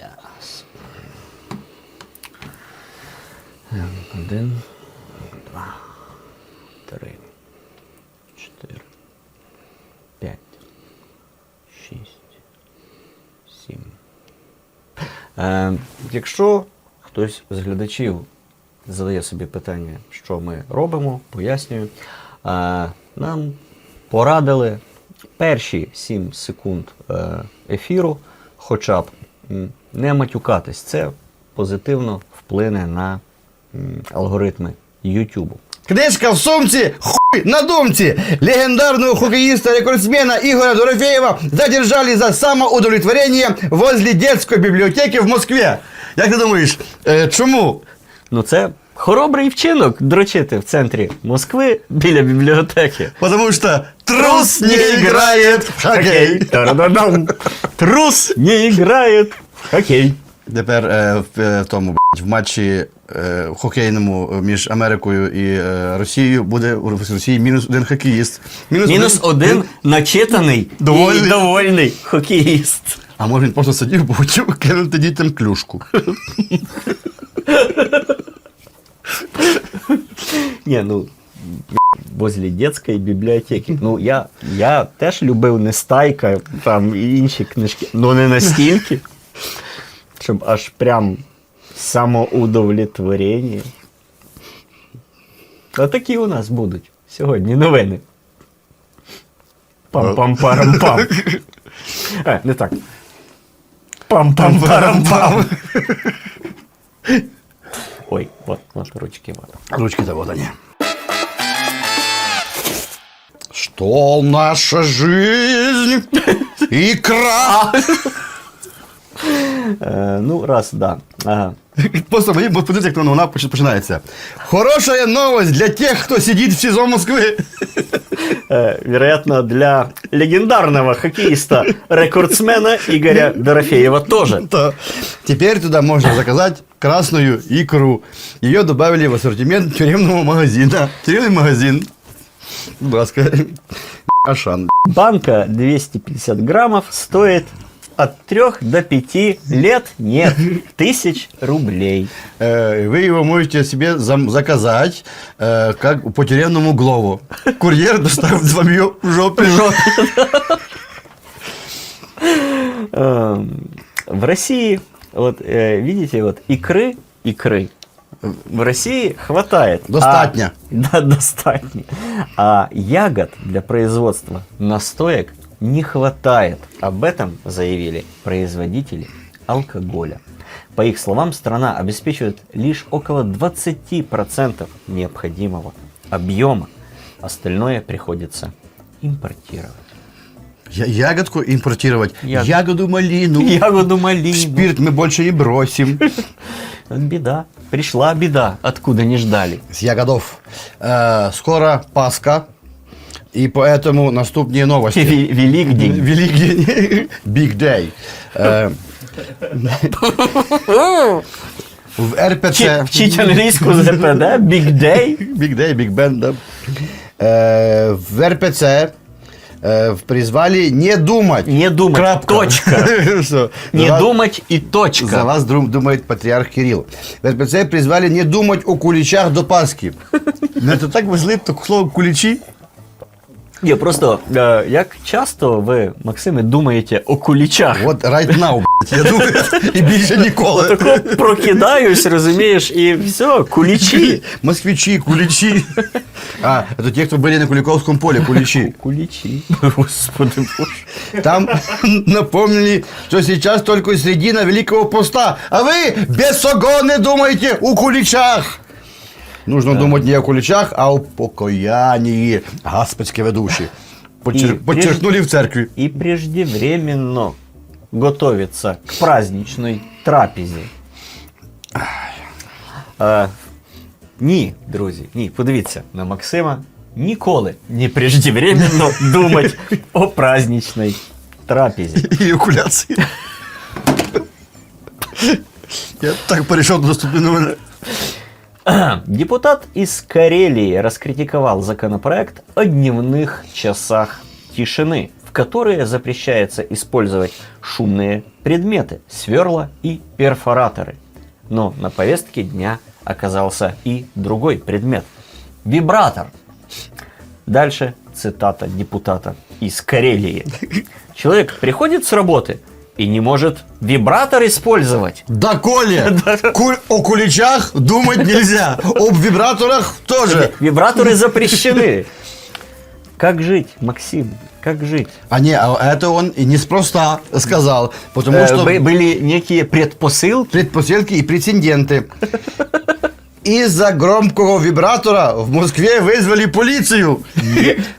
Щас. Один, два, три, чотири, п'ять, шість, сім. Е, якщо хтось з глядачів задає собі питання, що ми робимо, пояснюю. Е, нам порадили перші 7 секунд е, ефіру, хоча б не матюкатись. Це позитивно вплине на алгоритми Ютубу. Книжка в сумці, хуй на думці. Легендарного хоккеиста-рекордсмена Игоря Дорофеева задержали за самоудовлетворение возле детской библиотеки в Москве. Як ти думаєш, е, чому? Ну, це хоробрий вчинок дрочити в центрі Москви біля бібліотеки. Потому что трус не играет в хоккей. Та-да-дам. Трус не грає в хоккей. Тепер е, в е, тому б***ь, в матчі е, хокейному між Америкою і е, Росією буде у Росії мінус один хокеїст. Мінус один начитаний Довольний. і довольний хокеїст. А може він просто сидів, бо хотів кинути дітям клюшку. Ні, ну возле детської бібліотеки. Ну, я, я теж любив Нестайка там і інші книжки, але не настільки, щоб аж прям самоудовлетворення. Отакі у нас будуть сьогодні новини. Пам-пам-парам-пам. Е, не так. Пам-пам-парам-пам. Ой, от, от ручки. От. Ручки-то вот они. Что наша жизнь? Икра! Е, ну, раз, да. Ага. Просто мені подивіться, як вона поч- починається. Хорошая новость для тех, кто сидит в СИЗО Москвы. Э, вероятно, для легендарного хоккеиста, рекордсмена Игоря Дорофеева тоже. То теперь туда можно заказать красную икру. Ее добавили в ассортимент тюремного магазина. Тюремный магазин. Будь ласка. Ашан. Банка 250 граммов стоит от 3 до 5 лет, нет, тысяч рублей. Э, Вы его можете себе заказать э, как по тюремному глову. Курьер доставит вам ее в жопе. Эм, В России, вот э, видите, вот икры, икры, в России хватает. А- Достатньо. да, достатньо. А ягод для производства настоек не хватает. Об этом заявили производители алкоголя. По их словам, страна обеспечивает лишь около 20% необходимого объема. Остальное приходится импортировать. Я- Ягодку импортировать. Ягод- Ягоду малину. Ягоду малину. Спирт мы больше не бросим. Беда. Пришла беда, откуда не ждали. С ягодов. Э, Скоро Пасха. И поэтому наступные новости. Ве- Великдень. Великий Big Day. Э, В РПЦ. Чи- Вчить англійську ЗПД, Big Day. Big Day, Big Band, да. Э, В РПЦ э, призвали не думать. Не думать, Крапка. точка. Не За вас- думать и За точка. вас дру- думает патриарх Кирилл. В РПЦ призвали не думать о куличах до Пасхи. Ну, это так везли, то слово куличі. Ні, просто е, як часто ви, Максиме, думаєте о кулічах? От right now, блядь, я думаю, і більше ніколи. Тако прокидаюсь, розумієш, і все, кулічі. Москвичи, куличи. А, это те, кто были на Куликовском поле, куличи. Кулічі. Господи боже. Там напомнили, что сейчас только середина Великого Поста, а вы без согоны думаете о куличах. Нужно думать не о куличах, а о покаянии. Господські ведущі. Подчер- І Подчеркнули в церкві. І преждевременно готовиться к праздничной трапезі. Е, ні, друзі, ні, подивіться на Максима. Ніколи не преждевременно думать о праздничной трапезі. І окуляції. Я так перейшов до наступної новини. Депутат из Карелии раскритиковал законопроект о дневных часах тишины, в которые запрещается использовать шумные предметы, сверла и перфораторы. Но на повестке дня оказался и другой предмет – вибратор. Дальше цитата депутата из Карелии. Человек приходит с работы и не может вибратор использовать. Да, Коля, о куличах думать нельзя, об вибраторах тоже. Вибраторы запрещены. Как жить, Максим? Как жить? А не, а это он неспроста сказал, потому Э, что бы- были некие предпосылки. предпосылки и прецеденты. Из-за громкого вибратора в Москве вызвали полицию.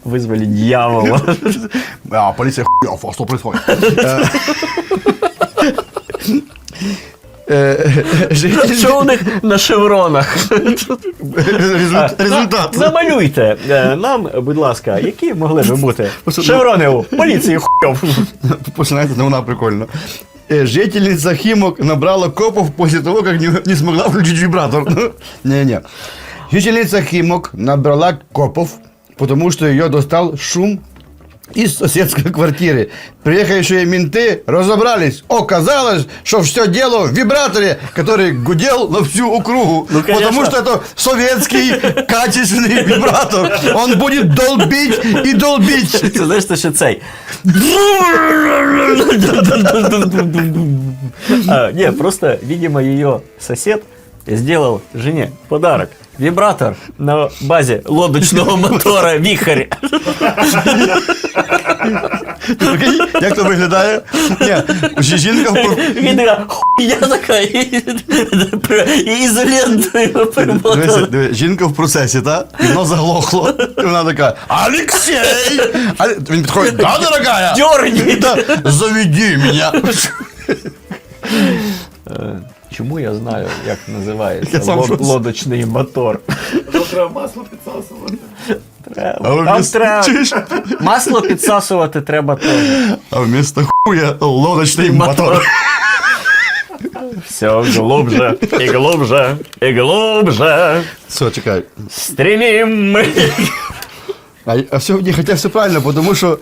Вызвали дьявола. А, полиция хуёв, а что происходит? Э, Житель... Що у них на шевронах? Результ- Результат. Намалюйте е, нам, будь ласка, які могли би бути шеврони у поліції хуйов. Починається ну, вона прикольно. Э, Жительница Химок набрала копов после того, как не, не смогла включить вибратор. Ну, Не-не. Жительница Химок набрала копов, потому что ее достал шум из соседской квартиры. Приехавшие менты разобрались. Оказалось, что все дело в вибраторе, который гудел на всю округу. Ну, конечно. потому что это советский качественный вибратор. Он будет долбить и долбить. Це знаєш, це ще цей. А, Не, просто, видимо, ее сосед сделал жене подарок. Вибратор на базе лодочного мотора «Вихрь». Прикинь, Як то виглядає? Ні, жінка в про- Він така, хуйня така, і і ізолентою Дивися, примотана. дивися, жінка в процесі, та? І воно заглохло. І вона така, Алексей! А він підходить, да, дорогая? Дьорні. Да, заведи мене. Е, Чому я знаю, як називається Я сам лод- щось. лодочний мотор? Там треба масло підсасувати. Треба. А Там вмісто- треба. чуєш? Масло підсасувати треба теж. А вместо хуя лодочний мотор. Все глубже и глубже и глубже Все, чекай. стремим мы. А, а все, не, хотя все правильно, потому что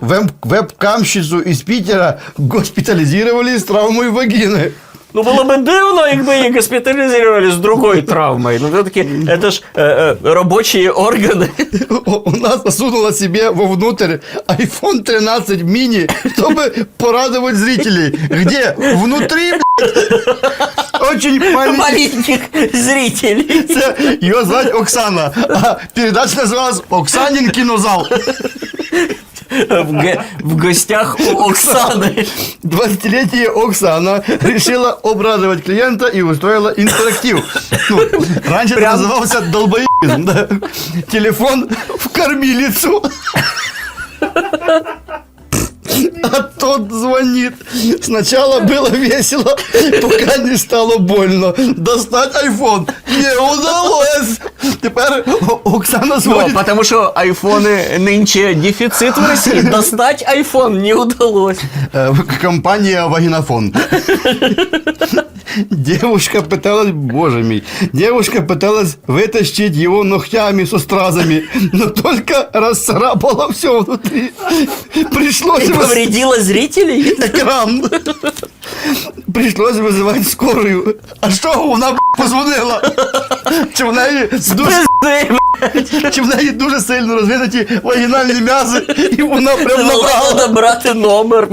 веб, веб-камщицу из Питера госпитализировали с травмой вагины. Ну, було би дивно, якби її госпіталізували з другою травмою. Ну, все-таки, це ж е, е, робочі органи. У нас засунула себе вовнутрь iPhone 13 mini, чтобы порадовать зрителей. Где? Внутри, блядь. Очень маленький. Маленьких зрителей. Це Ее звать Оксана. А передача называлась Оксанин кинозал. В, гостях у Оксани. 20-летняя Оксана решила обрадовать клиента и устроила интерактив. Ну, раньше Прям- это назывался долбоебизм, да. Телефон в кормилицу. А тот звонит. Сначала было весело, пока не стало больно. Достать айфон не удалось. Теперь Оксана Ну, звонит. потому що айфони нинче дефіцит в Росії. Достать айфон не удалось. Э, Компания Вагинофон. Девушка пыталась, боже мой, девушка пыталась вытащить его ногтями со стразами, но только расцарапала все внутри. Пришлось выз- повредила зрителей. экран. Пришлось вызывать скорую. А вона б**, позвонила? Чи в неї дуже, Пизди, чи в неї дуже сильно розвинуті вагінальні м'язи, і вона прям набрала. Надо брати номер.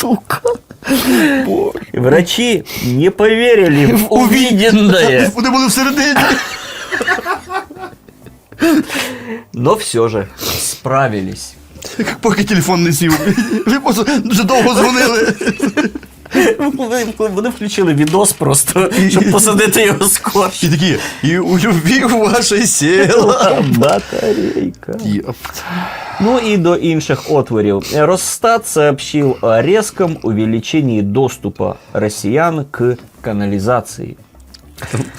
Сука. Врачи не поверили в увиденное. Вони були всередині. Но все же справились. Поки телефон не сів. Ви просто дуже довго дзвонили. Вони, вони включили відос просто, щоб посадити його скорше. І такі, і у любві ваше сіло. Батарейка. Ну и до інших отворів. Росстат сообщил о резком увеличении доступа россиян к канализации.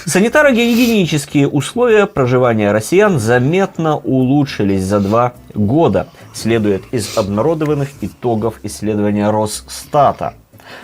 Санитаро-гигиенические условия проживания россиян заметно улучшились за два года, следует из обнародованных итогов исследования Росстата.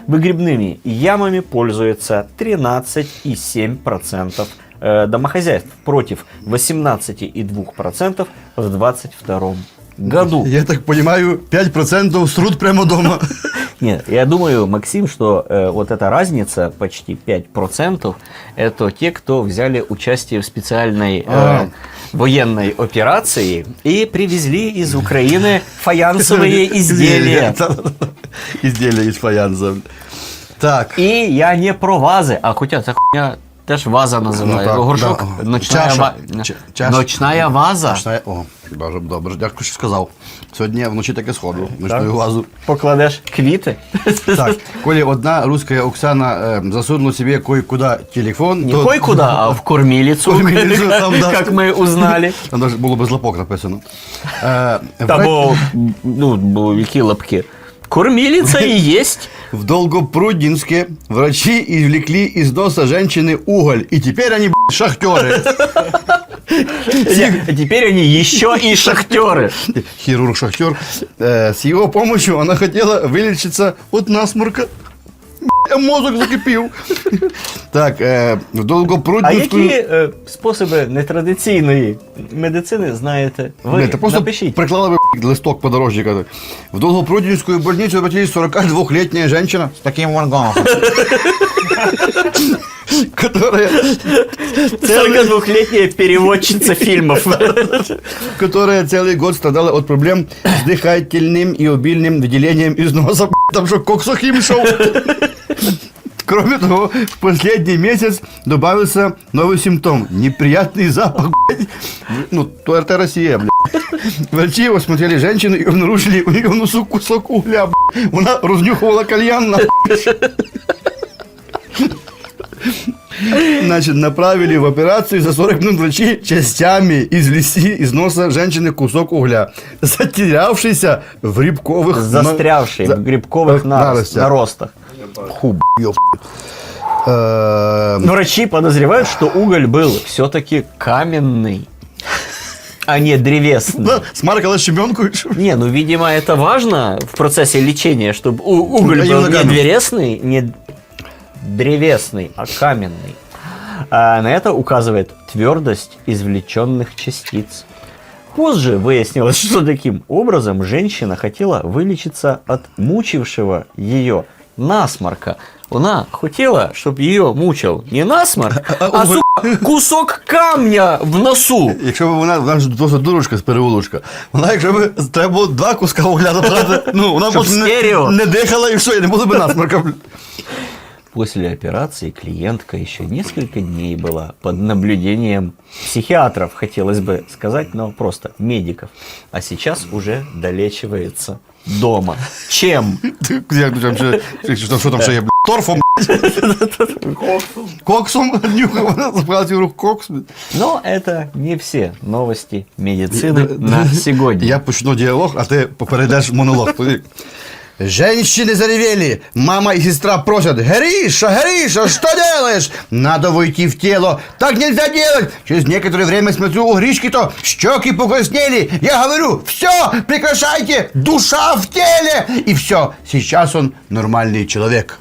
Выгребными ямами пользуется 13,7% э, домохозяйств против 18,2% в 2022 году. Я так понимаю, 5% срут прямо дома. Нет, я думаю, Максим, что э, вот эта разница, почти 5%, это те, кто взяли участие в специальной э, А. военной операции и привезли из Украины фаянсовые изделия. Да-да-да. Изделия из фаянса. Так. И я не про вази, а хоча ця хуйня теж ваза називає. Ну, так, Горшок, да. ночная, Чаша. ва- Ч- чаша. ночная ваза. Починає- О, дуже добре. Дякую, що сказав. Сьогодні я вночі таке сходу. Ночную вазу. Покладеш квіти. Так, коли одна русская Оксана э, засунула себе кое-куда телефон, Не то кой-куда, а в кормилицу, Кормилицу, там, да. как мы узнали. там даже було без лапок написано. Е, Та вра- бо, ну, бо які лапки. Кормилица и есть. В Долгопруднинске врачи извлекли из носа женщины уголь, и теперь они б***ь, шахтеры. Теперь они еще и шахтеры. Хирург-шахтер. Э, С его помощью она хотела вылечиться от насморка Б***ь, Мозок закипів. Так, е, в А Долгопруднинську... які е, способи нетрадиційної медицини знаєте? Ви Нет, ты просто напишіть. приклала бы листок подорожника. В Долгопруднинскую больницу обратилась 42-летняя женщина с таким вон голосом. Которая, 42-летняя переводчица фильмов. которая целый год страдала от проблем с дыхательным и обильным выделением из носа. Там что, коксохим шел? Кроме того, в последний месяц добавился новый симптом. Неприятный запах, блядь. Ну, ТРТ Россия, блядь. Врачи осмотрели женщину и обнаружили у нее в носу кусок угля, блядь. Она разнюхивала кальян, нахуй. Значит, направили в операцию, за 40 минут врачи частями извлекли из носа женщины кусок угля, затерявшийся в рябковых... Застрявший на- в грибковых за- нарост- наростах. Э, Врачи подозревают, что уголь был все-таки каменный, а не древесный. да, Смаркала щебенку. и? Не, ну, видимо, это важно в процессе лечения, чтобы у- уголь Я был не древесный, не древесный, а каменный. А на это указывает твердость извлеченных частиц. Позже выяснилось, что таким образом женщина хотела вылечиться от мучившего ее насморка. Она хотела, чтобы ее мучил не насморк, а, сука, кусок камня в носу. Якщо б вона, вона ж досить дурочка з переулочка, вона, якщо б треба було два куска угля забрати, ну, вона Щоб просто не, стерео. не дихала і все, і не було б насморка. блін. После операции клиентка еще несколько дней была под наблюдением психиатров, хотелось бы сказать, но просто медиков. А сейчас уже долечивается дома. Чем? Ти- Як там ще, що там, що там ще є, блін, торфом, Коксом. коксом, нюхав, вона забрала в руку кокс. блін. Но это не все новости медицины на сегодня. Я почну діалог, а ти попередеш монолог. Женщины заревели. Мама и сестра просят. Гриша, Гриша, что делаешь? Надо войти в тело. Так нельзя делать. Через некоторое время смотрю у Гришки-то щеки покраснели. Я говорю, все, прекращайте. Душа в теле. И все. Сейчас он нормальный человек.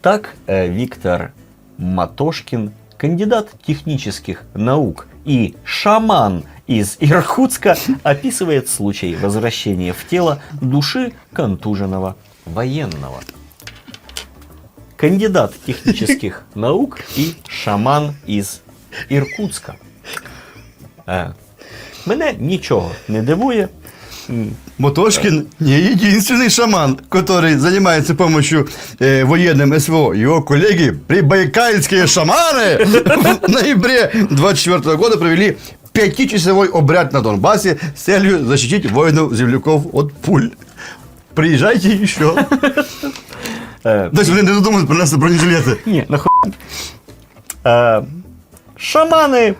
Так э, Виктор Матошкин, кандидат технических наук и шаман из Иркутска, описывает случай возвращения в тело души контуженного военного. Кандидат технических наук и шаман із Іркутська. Е, Мене нічого не дивує. М, Мотошкин не единственный шаман, который занимается помощью э, военным СВО. Его коллеги, прибайкальские шаманы, в ноябре 24 года провели пятичасовой обряд на Донбассе с целью защитить воинов-земляков от пуль. Приезжайте еще. е, Дальше вони не додумались принести бронежилети. Ні, нахуй. Е, шамани.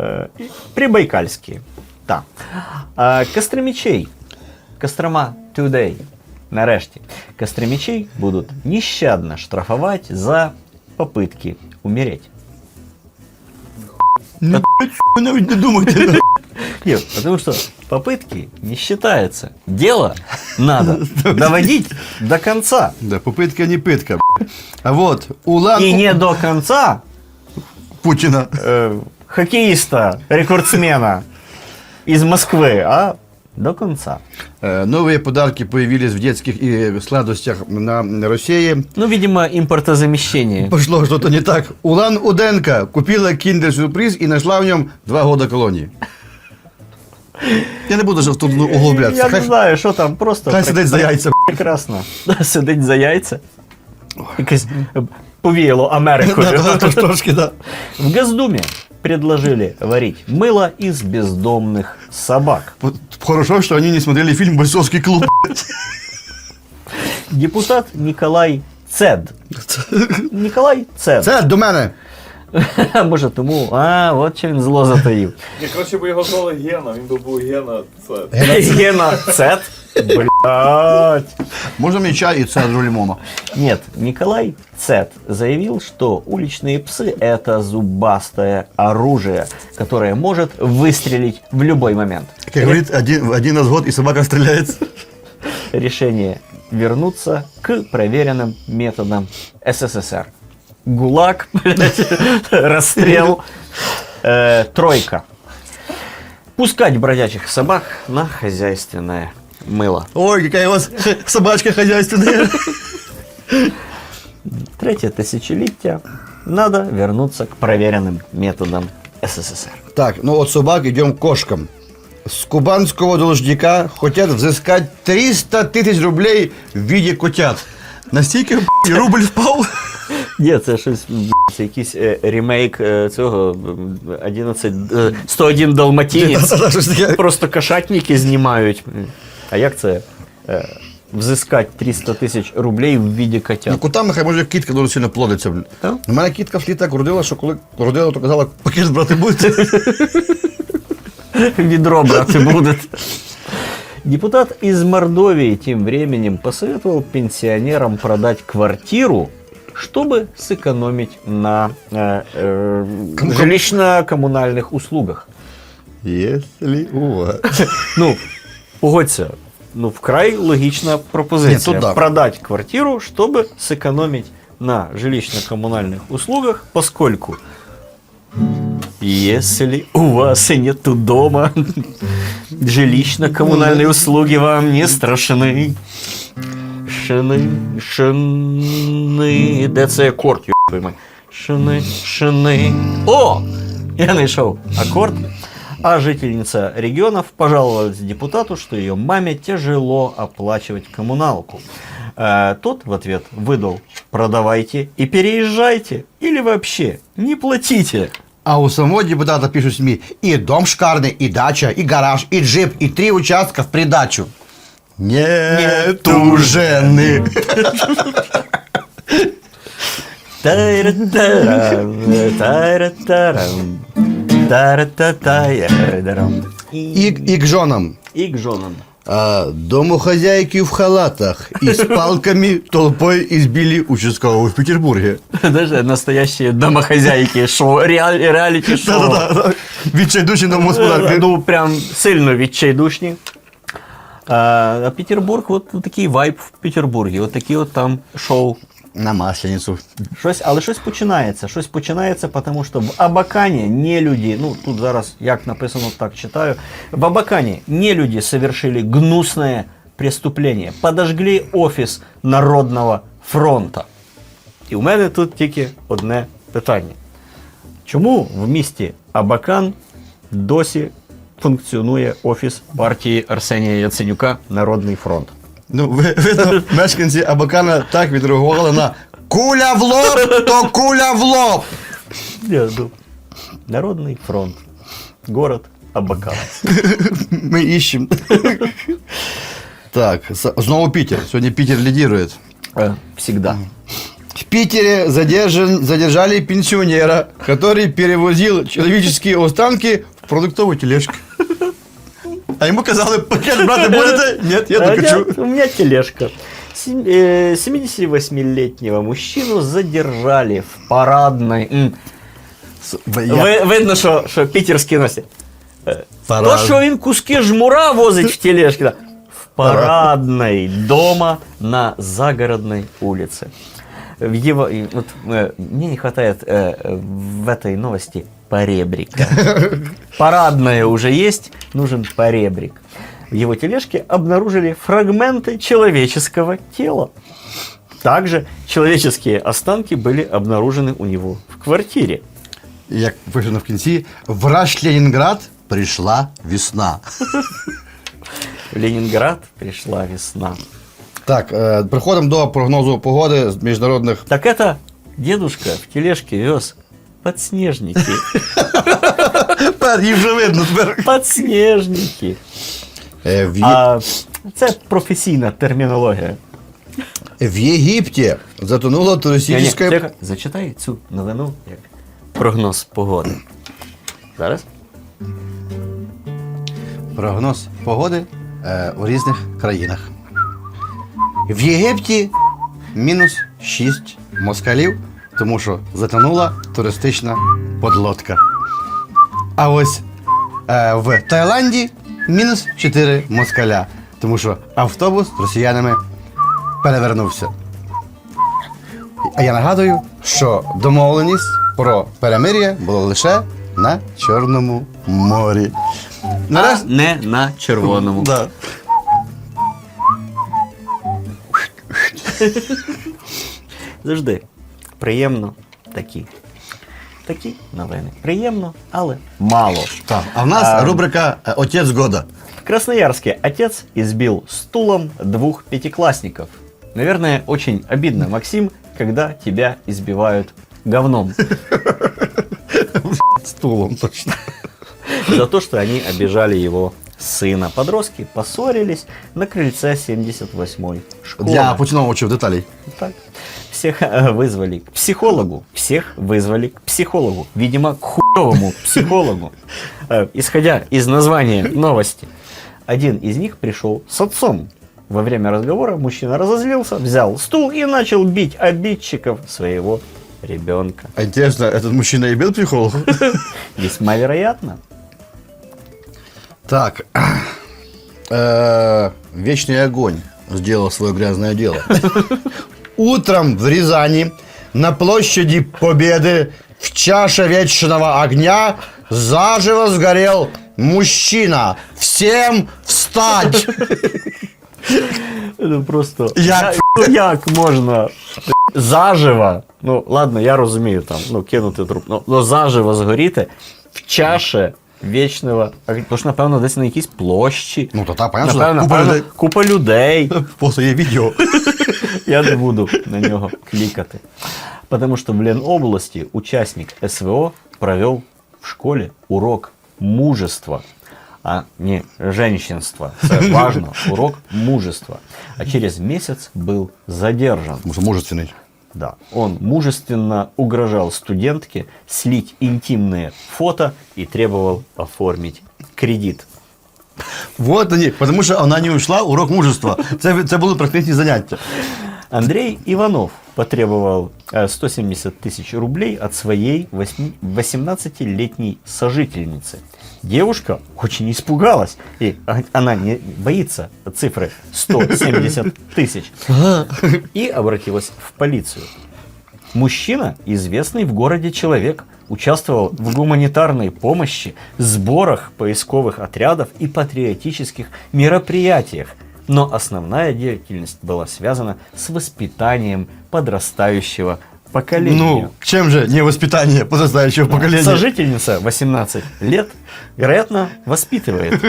Е, прибайкальські. Так. Е, Костромічей. Кострома Today. Нарешті. Костромічей будуть нещадно штрафувати за попытки умереть. Навіть не думайте. Нет, потому что попытки не считаются. Дело надо доводить до конца. Да, попытка не пытка. А вот Улан И не до конца Путина. э, хоккеиста, рекордсмена из Москвы, а до конца. Э, Новые подарки появились в детских и сладостях на России. Ну, видимо, импортозамещение. Пошло что-то не так. Улан Уденко купила киндер-сюрприз и нашла в нем два года колонии. Я не буду тут углублятися. Я не знаю, що там, просто хай сидить за яйця. прекрасно. Сидить за яйця. Якось е, повіяло Америкою. Трошки, да. В Госдуме предложили варить мыло из бездомных собак. Вот Хорошо, что они не смотрели фильм «Бойцовский клуб». Депутат Николай Цед. Николай Цед. Це до мене. Може тому, а, от що він зло затаїв. Я краще би його звали Гена, він би був Гена. Це. Гена Цед. Блять. Можна мені чай і цедру лимона. Нет, Николай Цет заявил, что уличные псы – это зубастое оружие, которое может выстрелить в любой момент. Как говорит, один, один раз в год и собака стреляет. Решение вернуться к проверенным методам СССР. ГУЛАГ, расстрел, э, тройка. Пускать бродячих собак на хозяйственное мыло. Ой, какая у вас собачка хозяйственная. Третье тысячелетие. Надо вернуться к проверенным методам СССР. Так, ну от собак идем к кошкам. С кубанского должника хотят взыскать 300 тысяч рублей в виде котят. Настільки б***ь, рубль впав. Ні, це щось це якийсь е, ремейк е, цього м, 11, е, 101 Далматинець. Та-та-та, щось таке. Просто кошатники знімають. А як це? Е, Взискати 300 тисяч рублей в віді Ну, котят. котами хай може кітка дуже сильно плодиться. Так. У мене кітка в так родила, що коли родила, то казала, пакет брати будете. Ведро браты будут. Депутат из Мордовии тем временем посоветовал пенсионерам продать квартиру, чтобы сэкономить на э, э, жилищно-коммунальных услугах. Если у вас. Ну, погодься, ну, вкрай логична пропозиція. Ні, тут да. Продать квартиру, чтобы сэкономить на жилищно-коммунальных услугах, поскольку если у вас и нету дома, жилищно-коммунальные услуги вам не страшны. Шини, шини, де це акорд, йобий мой? Шини, шини. О! Я нашел аккорд. А жительница регионов пожаловалась депутату, что ее маме тяжело оплачивать коммуналку. Э, Тот в ответ выдал «продавайте и переезжайте, или вообще не платите». А у самого депутата пишут СМИ и дом шикарный, и дача, и гараж, и джип, и три участка в придачу. Нету жены. Тайра-тарам, тайра-тарам, тара-та-тайра-дарам. И, и к женам. И к женам. А, домохозяйки в халатах и с палками толпой избили участкового в Петербурге. Даже настоящие домохозяйки шоу, реаль, реаліті-шоу. Да-да-да. Відчайдуші на Е, господарки. Ну, прям сильно відчайдушні. А, а Петербург, от такий вайб в Петербургі, от такі от там шоу. На масленицю. Щось, але щось починається. Щось починається, тому що в Абакані не люди, ну тут зараз як написано, так читаю. В Абакані не люди совершили гнусное преступление. Подожгли офіс Народного фронта. І у мене тут тільки одне питання. Чому в місті Абакан досі функціонує офіс партії Арсенія Яценюка Народний фронт? Ну, ви- видно, мешканці Абакана так відреагували на куля в лоб, то куля в лоб. Я, ну, Народный фронт. Город Абакан. Ми іщемо. Так, с- знову Пітер. Сьогодні Пітер лідирує. Э, Всегда. В Питере задержан, задержали пенсионера, который перевозил человеческие останки в продуктовую тележку. А ему казали, пакет брати будете? Нет, я докачу. нет, У меня тележка. Сем- э, 78-летнего мужчину задержали в парадной. Видно, що, що питерські носять. Парад. То, що він куски жмура возить в тележке. В парадной дома на загородной улице. В его, вот, э, мне не хватает э, в этой новости поребрика. Парадное уже есть, нужен поребрик. В его тележке обнаружили фрагменты человеческого тела. Также человеческие останки были обнаружены у него в квартире. Як пишено в кінці, враж Ленінград прийшла весна. В Ленинград пришла весна. Так, е, приходимо до прогнозу погоди з міжнародних. Так это дедушка в тележке вез подснежники. Їх вже видно. Тепер. Подснежники. Е, В, Є- А це професійна термінологія. в Єгипті затонула Ні, туристична... тихо, зачитай цю новину як прогноз погоди. Зараз? Прогноз погоди е, у різних країнах. В Єгипті мінус 6 москалів, тому що затонула туристична подлодка. А ось е, в Таїланді мінус 4 москаля, тому що автобус з росіянами перевернувся. А я нагадую, що домовленість про перемир'я було лише на Чорному морі. А не на червоному. Да. Завжди приємно такі. Такі новини. Приємно, але мало. Так, а в нас А, рубрика е, Отець года. В Красноярске отец избил стулом двух пятиклассников. Наверное, очень обидно, Максим, когда тебя избивают говном. Стулом точно. За то, что они обижали его сына. Подростки поссорились на крыльце 78-й школы. Для поціновувачів деталей. Так. Всех э, вызвали к психологу. Всех вызвали к психологу. Видимо, к хуевому психологу. Э, Исходя из названия новости, один из них пришел с отцом. Во время разговора мужчина разозлился, взял стул и начал бить обидчиков своего ребенка. А интересно, этот мужчина и бил психолог? Весьма вероятно. Так. Э, Вечный огонь сделал свое грязное дело. Утром в Рязани на площади Победы в чаше вечного огня заживо сгорел мужчина. Всем встать! Ну просто. Як? Ну, як можна заживо. Ну, ладно, я розумію там, ну, кинути труп. Ну, ну заживо згоріти в чаше вічного. огня. Тож, напевно, десь на якійсь площі. Ну, то так, понятно, що Напевно, купа напевно, людей. купа людей. Просто є відео. Я не буду на нього кликати. Потому что в Ленобласти участник СВО провел в школе урок мужества, а не женщинства. Это важно. Урок мужества. А через месяц был задержан. Тому що мужественний. Да. Он мужественно угрожал студентке слить интимные фото и требовал оформить кредит. Вот они, потому що вона не ушла, урок мужества. Це, це були практичні заняття. Андрей Иванов потребовал э, 170 тысяч рублей от своей восьми- 18-летней сожительницы. Девушка очень испугалась, и она не боится цифры 170 тысяч, и обратилась в полицию. Мужчина, известный в городе человек, участвовал в гуманитарной помощи, сборах поисковых отрядов и патриотических мероприятиях. Но основная деятельность была связана с воспитанием подрастающего поколения. Ну, чем же не воспитание подрастающего поколения? Сожительница 18 лет, вероятно, воспитывает.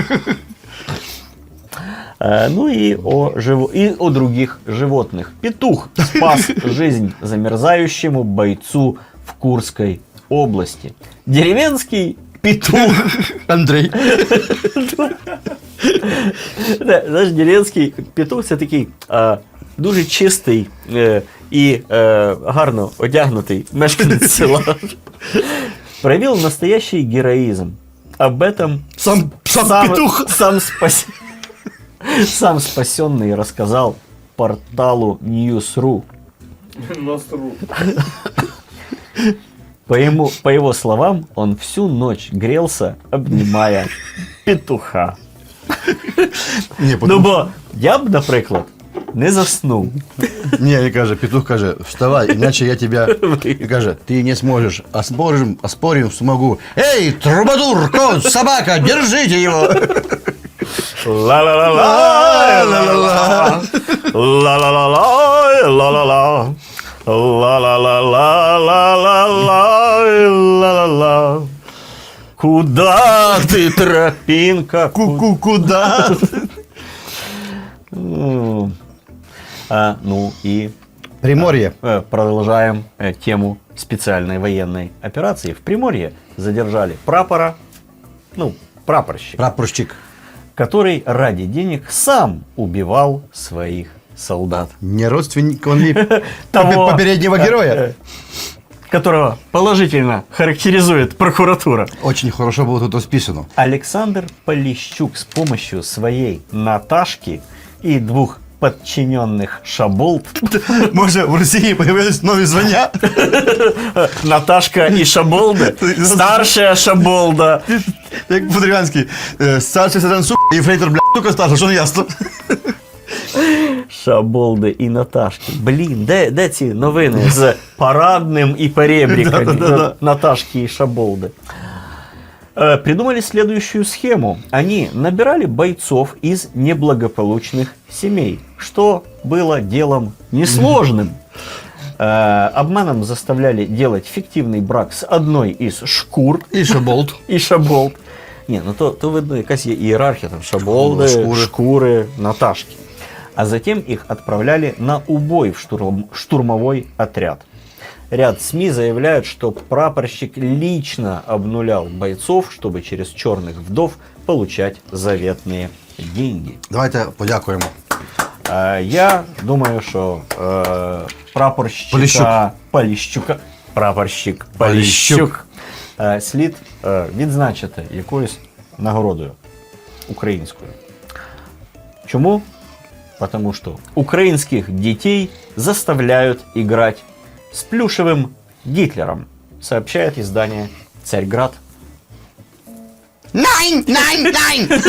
Э, Ну и о, живо- и о других животных. Петух спас жизнь замерзающему бойцу в Курской области. Деревенский петух. Андрей. Знаєш, деревенський петух це такий а, дуже чистий е, і е, гарно одягнутий мешканець села. Проявил настоящий героизм. Об этом Сам, сам, петух. сам, спас... сам спасенный рассказал порталу News.ru. По, ему, по его словам, он всю ночь грелся, обнимая петуха. Ні, Ну бо я б, наприклад, не заснув. Ні, він каже, петух каже, вставай, иначе я тебя... І каже, ты не сможешь, а спорим, а спорим смогу. Эй, трубадур, кот, собака, держите его! Ла-ла-ла-ла, ла-ла-ла, ла-ла-ла-ла, ла-ла-ла, ла-ла-ла-ла, ла-ла-ла, ла-ла-ла. Куда ты, тропинка? Ку-ку, куда? Ну, а, ну и Приморье. э, продолжаем э, тему специальной военной операции. В Приморье задержали прапора, ну, прапорщик, Прапорщик. который ради денег сам убивал своих солдат. Не родственник, он ли Того, попереднего э, героя? э, Которого положительно характеризует прокуратура. Очень хорошо было тут расписано. Александр Полищук с помощью своей Наташки и двух подчиненных Шаболт Може, в Росії появились нові звання? Наташка и Шаболда, старшая Шаболда, Як по-дерев'янськи. е, Старший сержант сука і фрейтор, бля, сука старша, що не ясно? Шаболди і Наташки. Блін, де, де ці новини з парадним і перебріком Да-да-да. Наташки и Шаболды? Э, Придумали следующую схему. Они набирали бойцов из неблагополучных семей, что было делом несложным. Э, Обманом заставляли делать фиктивный брак с одной из шкур І Шаболт. і Шаболд. Ні, ну то, то видно, якась є ієрархія, там Шаболди, Шкури. шкури, Наташки. А затем их отправляли на убой в штурм- штурмовой отряд. Ряд СМИ заявляют, что прапорщик лично обнулял бойцов, чтобы через черных вдов получать заветные деньги. Давайте подякуємо. А Я думаю, що е, прапорщика Поліщук. Поліщука, прапорщик Поліщук е, слід е, відзначити якоюсь нагородою українською. Чому? Потому что украинских детей заставляют играть с плюшевым Гитлером, сообщает издание «Царьград». Найн, найн, найн!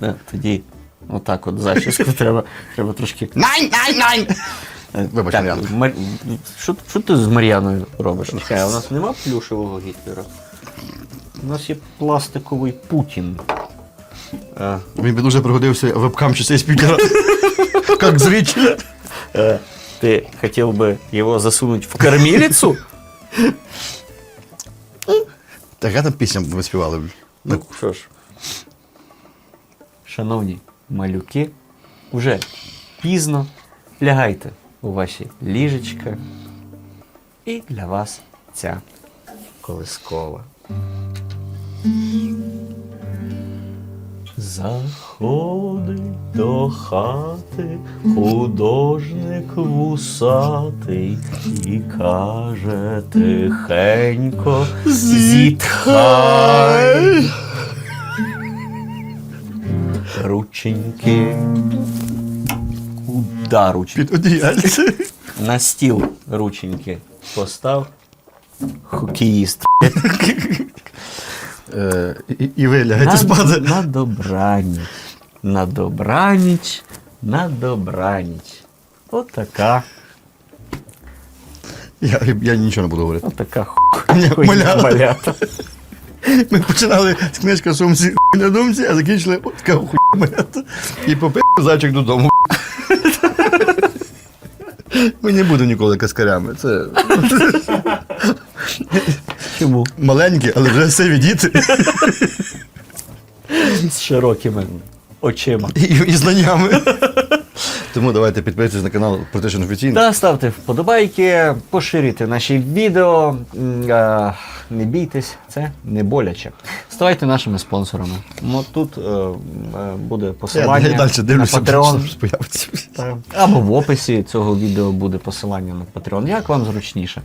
Е, Тоді отак от зачіску треба, треба трошки Найн, найн, найн! Вибач, Так, Мар'яна. Мар... що, що ти з Мар'яною робиш? Чекай, у нас нема плюшевого Гітлера. У нас є пластиковий Путін. Він би дуже пригодився вебкам часей спікера. Як зритель. ти хотів би його засунути в кормілицю? Так, я там пісню ви співали. Ну що ж. Шановні малюки, вже пізно. Лягайте у ваші ліжечка. І для вас ця колискова. Заходить до хати художник вусатий і каже тихенько зітхай. Рученьки. Куда рученьки? Одіяльце. На стіл рученьки постав. Хокеїст. Е, і- І ви лягаєте На, спати. на добраніч. На добраніч. На добраніч. Отака. Я, я нічого не буду говорити. Отака Ні, хуйня малята. малята. Ми починали з книжка сумці на думці, а закінчили от така хуйня малята. І попив зайчик додому. Ми не будемо ніколи каскарями. Це Чому? маленькі, але вже сиві діти З широкими очима. і, і знаннями. Тому давайте підписуйтесь на канал Протишин офіційно. Та ставте вподобайки, поширюйте наші відео. М, е, Не бійтесь, це не боляче. Ставайте нашими спонсорами. Ну, тут е, е, буде посилання я далі на дивлюся, Patreon. що появиться. Та, Або в описі цього відео буде посилання на Patreon. Як вам зручніше?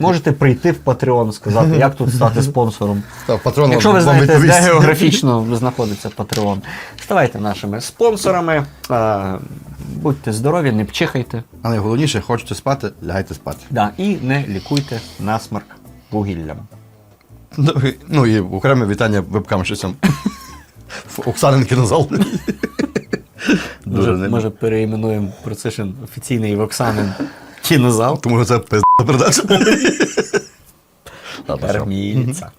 Можете прийти в Patreon, сказати, як тут стати спонсором. Так, Якщо ви знаєте, де географічно знаходиться Patreon, ставайте нашими спонсорами. Е, Будьте здорові, не пчихайте. А найголовніше, хочете спати, лягайте спати. Да, і не лікуйте насморк вугіллям. Ну і окреме вітання вебкам щось там. Оксанин кінозал. Може, не- може переіменуємо Precision офіційний в Оксанин кінозал. Тому це пизда що. Кормільця.